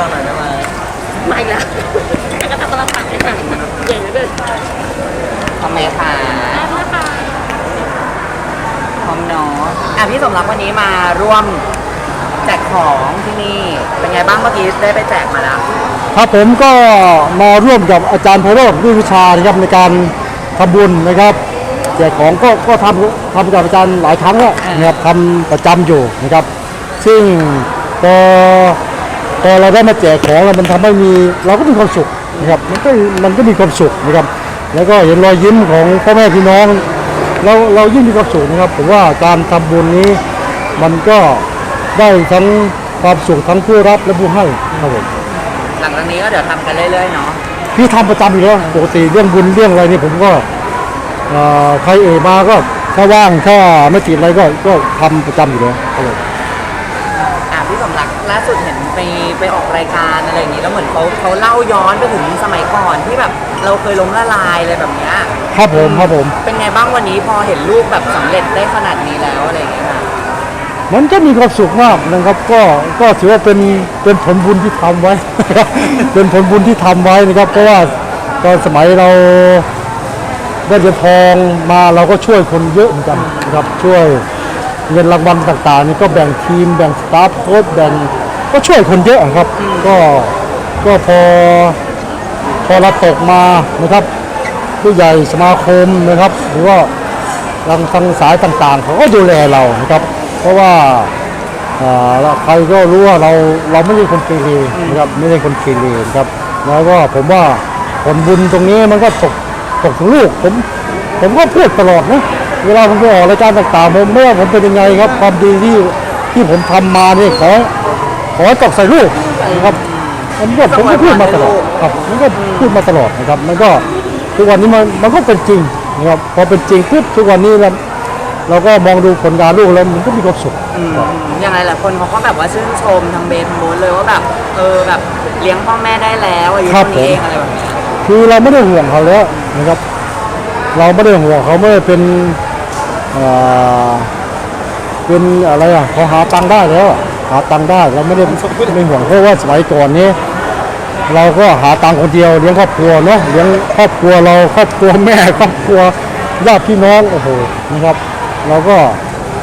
ฟังหน่อยได้ไหมไม่ละก็ทำตลาดผักให้หนังเก่งเลยทำไมคะพร้อมเนาะอะพี่สมรักวันนี้มาร่วมแจกของที่นี่ เป็นไงบ้างเมื่อกี้ได้ไปแจกมาแล้ว ครับผมก็มาร่วมกับอาจารย์ไพโรจน์ด้วยวิชานะครับในการทำบุญนะครับ แจกของก็ก็ทำทำกับอาจารย์หลายครั้งแล้วนะครับทำประจำอยู่นะครับ ซึ่งพอ พอเราได้มาแจกของแล้วมันทำให้มีเราก็มีความสุขนะครับมันก็มันก็มีความสุขนะครับ แล้วก็เห็นรอยยิ้มของพ่อแม่พี่น้อง เราเรายิ่งมีความสุขนะครับผมว่าการทำบุญนี้มันก็ได้ทั้งความสุขทั้งผู้รับและผู้ให้ครับผมหลังจากนี้ก็เดี๋ยวทำกันเรื่อยๆเนาะพี่ทำประจำอยู่แล้วปกติเรื่องบุญเรื่องอะไรนี่ผมก็เอ่อใครเอ่ยมาก็ถ้าว่างถ้าไม่ติดอะไรก็ก็ทำประจำอยู่แล้วครับผม อะพี่สมรักล่าสุดเห็นไปไปออกรายการอะไรอย่างนี้แล้วเหมือนเขาเขาเล่าย้อนไปถึงสมัยก่อนที่แบบเราเคยล้มละลายอะไรแบบเนี้ยครับผมครับผม เป็นไงบ้างวันนี้พอเห็นลูกแบบสำเร็จได้ขนาดนี้แล้วอะไรอย่างเงี้ยค่ะมันก็มีความสุขมากนะครับ ก็ก็ถือว่าเป็นเป็นผลบุญที่ทำไว้ เป็นผลบุญที่ทำไว้นะครับ เพราะว่าตอนสมัยเราได้เหรียญทองมาเราก็ช่วยคนเยอะเหมือนกันนะครับช่วย เงินรางวัลต่างๆนี่ก็แบ่งทีมแบ่งสตาฟโค้ชแบ่งก็ช่วยคนเยอะครับ ก็ก็พอพอเราตกมานะครับ ผู้ใหญ่สมาคมนะครับ หรือว่าทางทางสายต่างๆเขาก็ดูแลเรานะครับ เพราะว่าอ่าแล้วใครก็รู้ว่าเราเราไม่ใช่คนเกเรนะครับไม่ใช่คนเกเรนะครับ แล้วก็ผมว่าผลบุญตรงนี้มันก็ตกตกถึงลูกผม ผมก็พูดตลอดนะ เวลาผมไปออกรายการต่างๆผมไม่ว่าผมเป็นยังไงครับ ความดีที่ที่ผมทำมาเนี่ยขอขอให้ตกใส่ลูกนะครับผมก็ผมก็พูดมาตลอดครับผมก็พูดมาตลอดนะครับ มันก็ทุกวันนี้มันมันก็เป็นจริงนะครับพอเป็นจริงปุ๊บทุกวันนี้เราเราก็มองดูผลงานลูกแล้วมันก็มีความสุขอืมอย่างไรหลายคนเขาก็แบบว่าชื่นชมทางเบนทางโบนเลยว่าแบบเออแบบเลี้ยงพ่อแม่ได้แล้วอายุครัเท่าบนี้เองผมอะไรแบบเนี้ยคือเราไม่ได้ห่วงเขาแล้วนะครับ เราไม่ได้ห่วงเขาไม่ได้เป็น เอ่อเป็นอะไรอะเขาหาตังค์ได้แล้วอะหาตังค์ได้เราไม่ได้ไม่ห่วงเพราะว่าสมัยก่อนนี้ เราก็หาตังค์คนเดียวเลี้ยงครอบครัวเนาะเลี้ยงครอบครัวเราครอบครัวแม่ครอบครัวญาติพี่น้องโอ้โหนะครับ เราก็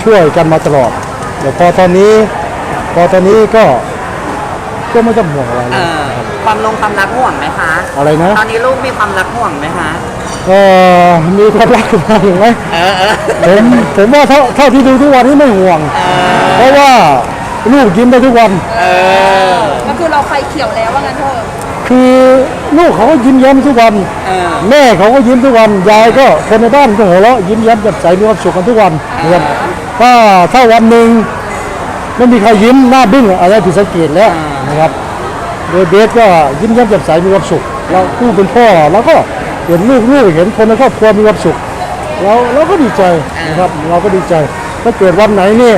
ช่วยกันมาตลอดแต่พอตอนนี้ พอตอนนี้ก็ก็ไม่ต้องห่วงอะไรเอเลยอความลงความรักห่วงไหมคะ อะไรนะ ตอนนี้ลูกมีความรักห่วงไหมคะ เอ่อมีความรักขึ้นมาหรือไม่เออเออผมผมว่าเท่าเท่าที่ดูทุกวันนี้ไม่ห่วง เพราะว่าลูกยิ้มได้ทุกวัน เออก็คือเราไฟเขียวแล้วว่างั้นเถอะคือลูกเขาก็ยิ้มแย้มทุกวัน เออแม่เขาก็ยิ้มทุกวัน ยายก็คนในบ้านก็หัวเราะยิ้มแย้มแจ่มใสมีความสุขกันทุกวันนะครับถ้าถ้าวันหนึ่งไม่มีใครยิ้มหน้าบึ้งอะไรผิดสังเกตแล้วนะครับโดยเบสก็ยิ้มแย้มแจ่มใสมีความสุขเราผู้เป็นพ่อเราก็ เห็นลูกลูกเห็นคนในครอบครัวมีความสุขเราเราก็ดีใจนะครับเราก็ดีใจ ถ้าเกิดวันไหนเนี่ย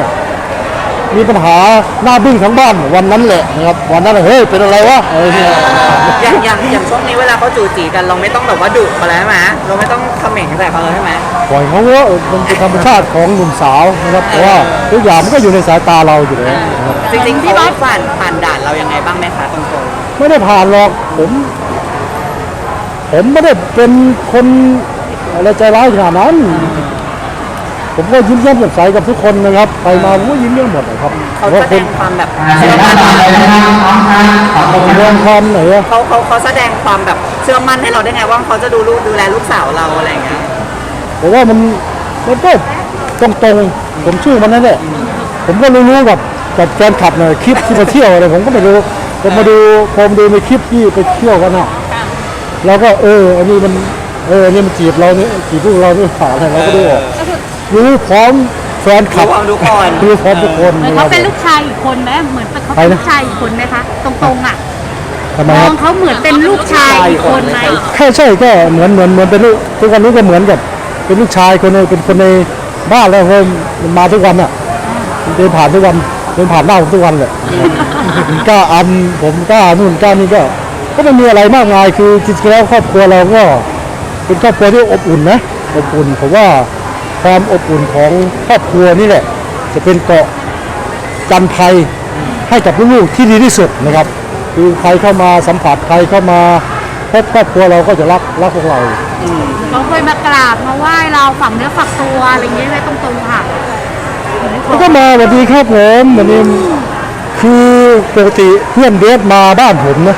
มีปัญหาหน้าบึ้งทั้งบ้านวันนั้นแหละนะครับวันนั้นแหละเฮ้ยเป็นอะไรวะอะไรเนี่ย อย่างอย่างอย่างช่วงนี้เวลาเขาจูจีกันเราไม่ต้องแบบว่าดุเขาแล้วใช่ไหมเราไม่ต้องเขม่งใส่เขาเลยใช่ไหม ปล่อยเขาว่ามันเป็นธรรมชาติของหนุ่มสาวนะครับเพราะว่าทุกอย่างมันก็อยู่ในสายตาเราอยู่แล้วนะครับจริงๆเขาผ่านผ่านด่านเรายังไงบ้างไหมคะตรงไม่ได้ผ่านหรอกผม ผมไม่ได้เป็นคนอะไรใจร้ายขนาดนั้น ผมก็ยิ้มแย้มแจ่มใสกับทุกคนนะครับ ไปมาผมก็ยิ้มแย้มหมดนะครับๆเขาเพราะแสคดนงความแบบเรื่องความไหนอะเขาเขาเขาแสดงความแบบเชื่อมั่นให้เราได้ไงว่าเขาจะดูลูกดูแลลูกสาวเราอะไรอย่างเงี้ยผมว่ามันมันก็ตรงๆผมชื่อมันนั่นแหละผมก็รู้ๆกับกับแฟนคลับเนี่ยคลิปที่มาเที่ยวอะไรผมก็ไม่รู้ผมมาดูพอมาดูในคลิปที่ไปเที่ยวกันน่ะ เราก็เอออันนี้มันเอออันนี้มันจีบเราเนี่ยจีบพวกเราด้วยผ่าอะไรเราก็ดูออกรู้พร้อมแฟนคลับรู้ความทุกคน รู้พร้อมทุกคนเหมือนเขาเป็นลูกชายอีกคนไหมเหมือนเป็นเขาเป็นลูกชายอีกคนไหมคะตรงๆอะทำไมมคอรับงเขาเหมือนเป็นลูกชายอีกคนไหมแค่ใช่ก็เหมือนเหมือนเหมือนเป็นลูกทุกวันนี้ก็เหมือนกับ เป็นลูกชายคนหนึงเป็นคนในบ้านแล้วเพราะมันมาทุกวันอะมันเดินผ่านทุกวันเดินผ่านหน้าผมทุกวันเลยผมกล้าอันผมกล้านู่นกล้านี่ก็ ก็ไม่มีอะไรมากมายคือจริงๆแล้วครอบครัวเราก็เป็นครอบครัวที่อบอุ่นนะอบอุ่นผมว่าความอบอุ่นของครอบครัวนี่แหละ จะเป็นเกาะกันภัยให้กับลูกๆที่ดีที่สุดนะครับ คือใครเข้ามาสัมผัสใครเข้ามาพบครอบครัวเราก็จะรักรักพวกเราเขาเคยมากราบมาไหว้เราฝังเนื้อฝักตัวอะไรอย่างเงี้ยไว้ตรงๆค่ะแล้วก็มาสวัสดีครับผมวันนี้คือปกติเพื่อนเดฟมาบ้านผมนะ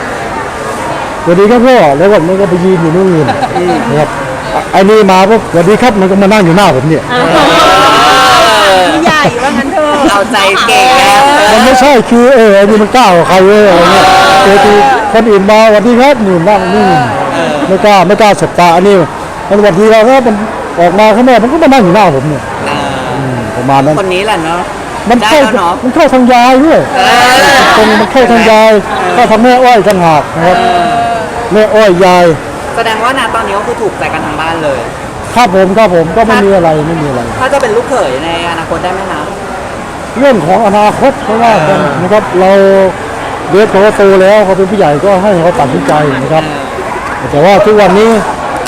สวัสดีครับพ่อแล้วก็มันก็ไปยืนอยู่นู่นนะครับไอ้นี่มาปุ๊บสวัสดีครับมันก็มานั่งอยู่หน้าผมเนี่ยใหญ่ว่างั้นเถอะเอาใจเก่งแล้วมันไม่ใช่คือเออไอ้นี่มันกล้ากว่าใครเว้ยอะไรเงี้ยปกติคนอื่นมาสวัสดีครับนี่นั่งนี่ไม่กล้าไม่กล้าสบตาอันนี้มันสวัสดีเราก็มันออกมาข้างนอกมันก็มานั่งอยู่หน้าผมเนี่ยมประมาณนั้นคนนี้แหละเนาะมันได้เข้าแล้วเนาะมันเข้าทางยายด้วยตรงมันเข้าทางยายเข้าทางแม่อ้อยต่างหากนะครับ แม่อ้อยยาย แสดงว่านาตอนนี้ก็คือถูกใจกันทั้งบ้านเลย ครับผมครับผมก็ไม่มีอะไรไม่มีอะไร ถ้าจะเป็นลูกเขยในอนาคตได้ไหมคะเรื่องของอนาคตเพราะว่ากันนะครับเราเด็กเขาก็โตแล้วเขาเป็นผู้ใหญ่ก็ให้เขาตัดสินใจนะครับ แต่ว่าทุกวันนี้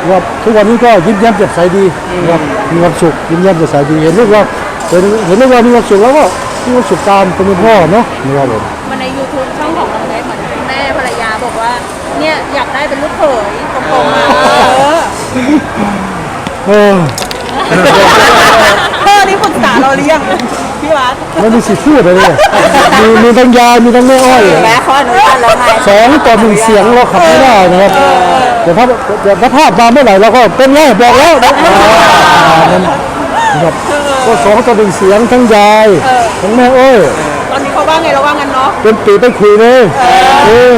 ว่าทุกวันนี้ก็ยิ้มแย้มแจ่มใสดีนะครับมีความสุขยิ้มแย้มแจ่มใสดีเห็นลูกว่าเห็นเห็นลูกว่ามีความสุขแล้วก็มีความสุขตามเป็นพ่อเนาะนะครับผมมาใน YouTube ช่องของน้องเนทเหมือน เนี่ยอยากได้เป็นลูกเขยตรงๆมาเออเออนี่ปรึกษาเราหรือยังพี่วัดไม่มีสิทธิ์พูดเลยเนี่ยมีมีทั้งยายมีทั้งแม่อ้อยแม้ข้ออนุญาตแล้วไงสองต่อหนึ่งเสียงเราขับไม่ได้นะครับเดี๋ยวถ้าเดี๋ยวถ้าภาพมาเมื่อไหร่เราก็เป็นไงบอกแล้วนะอ่านั่นนะครับก็สองต่อหนึ่งเสียงทั้งยายทั้งแม่อ้อยตอนนี้เขาว่าไงเราว่างั้นเนาะเป็นปีไปคุยเลยเออ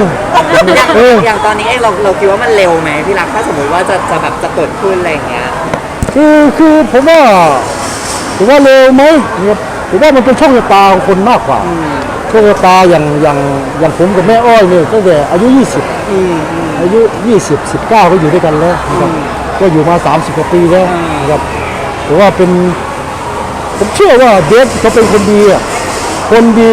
อย่างเออ อย่างตอนนี้เองเราเราคิดว่ามันเร็วไหมพี่รักถ้าสมมติว่าจะจะแบบจะเกิดขึ้นอะไรอย่างเงี้ย คือคือผมว่าผมว่าเร็วไหมนะครับผมว่ามันเป็นช่องชะตาของคนมากกว่าช่องชะตาอย่างอย่างอย่างผมกับแม่อ้อยเนี่ยตั้งแต่อายุ 20อายุ 20 19 ก็อยู่ด้วยกันแล้วนะครับก็อยู่มา 30กว่าปีแล้วนะครับผมว่าเป็นผมเชื่อว่าเดฟเขาเป็นคนดีอะคนดี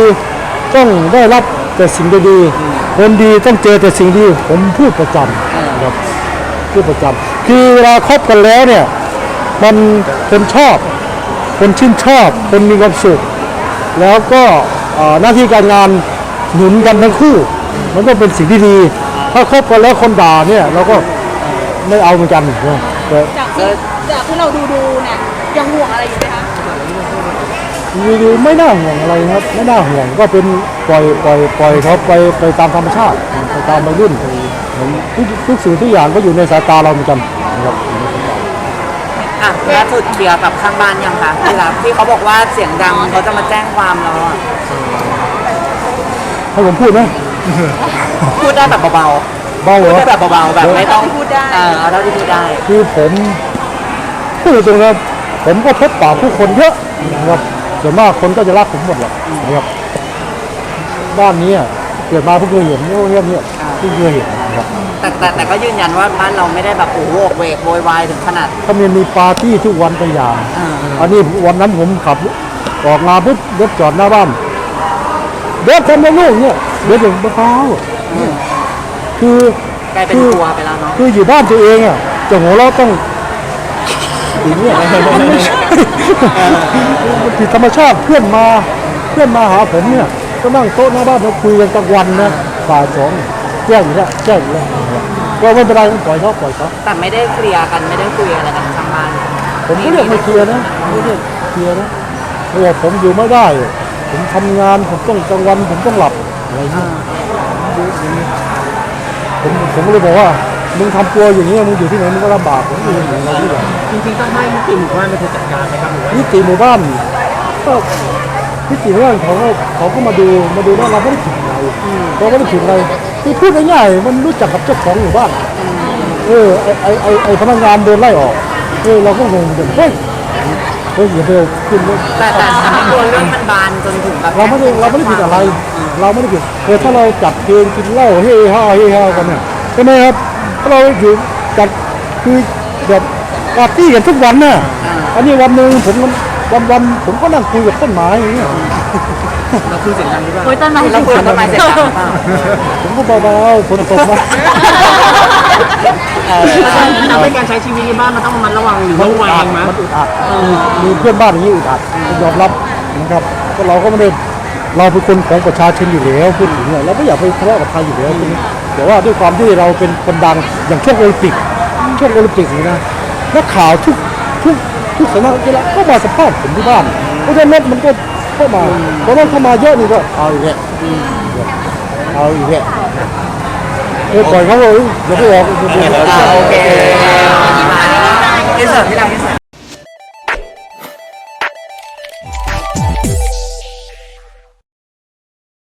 ต้องได้รับแต่สิ่งดีๆ คนดีต้องเจอแต่สิ่งดีผมพูดประจำนะครับพูดประจำคือเวลาคบกันแล้วเนี่ยมันคนชอบ คนชื่นชอบ คนมีความสุข แล้วก็เอ่อหน้าที่การงานหนุนกันทั้งคู่ มันก็เป็นสิ่งที่ดี ถ้าคบกันแล้วคนด่าเนี่ยเราก็ไม่เอาเหมือนกันนะแต่จากที่จากที่เราดูดูๆเนี่ยยังห่วงอะไรอยู่ไหมคะ วิวไม่น่าห่วงอะไรนะครับไม่น่าห่วงก็เป็นปล่อยปล่อยปล่อยเขาไปไปตามธรรมชาติไปตามวัยรุ่นเหมือนทุกทุกสิ่งทุกอย่างก็อยู่ในสายตาเราเหมือนกันนะครับอะล่าสุดเคลียร์กับข้างบ้านยังคะพี่รักที่เขาบอกว่าเสียงดังเขาจะมาแจ้งความเราอะให้ผมพูดไหมพูดได้แบบเบาเบาๆเหรพูดอได้แบบเบาๆแบบไม่ต้องพูดได้เออเอาเท่าที่พูดได้ คือผมพูดตรงๆนะผมก็พบปะผู้คนเยอะนะครับ ส่วนมากคนก็จะรักผมหมดแหละนะครับบ้านนี้อะเกิดมาเพิ่งเคยเห็นเนี่ยเรื่องเนี้ยเพิ่งเคยเห็นนะครับแต่แต่แต่ก็ยืนยันว่าบ้านเราไม่ได้แบบโอ้โหโวกเวกโวยวายถึงขนาดถ้ามีมีปาร์ตี้ทุกวันตัวอย่างอ่าอันนี้วันนั้นผมขับออกมาปุ๊บรถจอดหน้าบ้านเด็กทำไมลูกเนี่ยเด็กอย่างเบาๆเนี่ยคือกลายเป็นคือครัวไปแล้วเนาะคืออยู่บ้านตัวเองอะจะหัวเราะต้อง อย่างเงี้ยมันไม่ใช่มันผิดธรรมชาติเพื่อนมาเพื่อนมาหาผมเนี่ย ก็นั่งโต๊ะหน้าบ้านเราคุยกันกลางวันนะบ่ายสองแจ้งอยู่แล้วแจ้งอยู่แล้วก็ไม่เป็นไรปล่อยเขาปล่อยเขาแต่ไม่ได้เคลียร์กันไม่ได้คุยอะไรกันข้างบ้านผมก็เรียกมาเคลียร์นะไม่เรียกเคลียร์นะเพราะว่าผมอยู่ไม่ได้ ผมทำงานผมต้องกลางวันผมต้องหลับอะไรเงี้ยผมผมก็เลยบอกว่า มึงทำตัวอย่างนี้มึงอยู่ที่ไหนมึงก็ลำบากผมอยู่อย่างนี้เราที่ไหนจริงๆต้องให้นิติหมู่บ้านเป็นคนจัดการไหมครับหรือว่านิติหมู่บ้านก็นิติหมู่บ้านเขาก็เขาก็มาดูมาดูว่าเราไม่ได้ผิดอะไรเราไม่ได้ผิดอะไรคือพูดง่ายๆมันรู้จักกับเจ้าของหมู่บ้านเออไอไอไอไอพนักงานโดนไล่ออกเออเราก็งงกันเฮ้ยเฮ้ยอย่าไปเอาขึ้นเลยแต่แต่ทำให้ตัวเรื่องมันบานจนถึงแบบเราไม่ได้เราไม่ได้ผิดอะไร เราไม่ได้ผิดเออถ้าเราจับเพลงกินเหล้าเฮ้ยฮ่าเฮ้ยฮ่ากันเนี่ยใช่ไหมครับถ้า เราอยู่จัดคือแบบปาร์ตี้กันทุกวันน่ะอันนี้วันหนึ่งผมวันวันๆผมก็นั่งคุยกับต้นไม้อย่างเงี้ยเราคือเสียงดังหรือเปล่าโอ้ยต้นไม้แล้วคุยกับต้นไม้เสร็จแล้วหรือเปล่าผมก็เบาๆฝนตกมาเออทำให้การใช้ชีวิตในบ้านมันต้องระมัดระวังหรือมันระอึดวัอัดงไหมมันอึดอัดมีเพื่อนบ้านอย่างนี้อึดอัดยอมรับนะครับก็เราก็ไม่ได้เราเป็นคนของประชาชนอยู่แล้วพูดถึงเนี่ยเราไม่อยากไปทะเลาะกับใครอยู่แล้ว แต่ว่าด้วยความที่เราเป็นคนดังอย่างช่วงโอลิมปิกช่วงโอลิมปิกนี่นะนักข่าวทุกทุกทุกสำนักกีฬาก็มาสัมภาษณ์ผมที่บ้านเพราะฉะนั้นมันก็เข้ามาเพราะนั้นเข้ามาเยอะนี่ก็เอาอีกแล้วเอาอีกแล้วเออปล่อยเขาเลยอย่าไปออกอ่าโอเคอินเสิร์ตที่เราอินเสิร์ต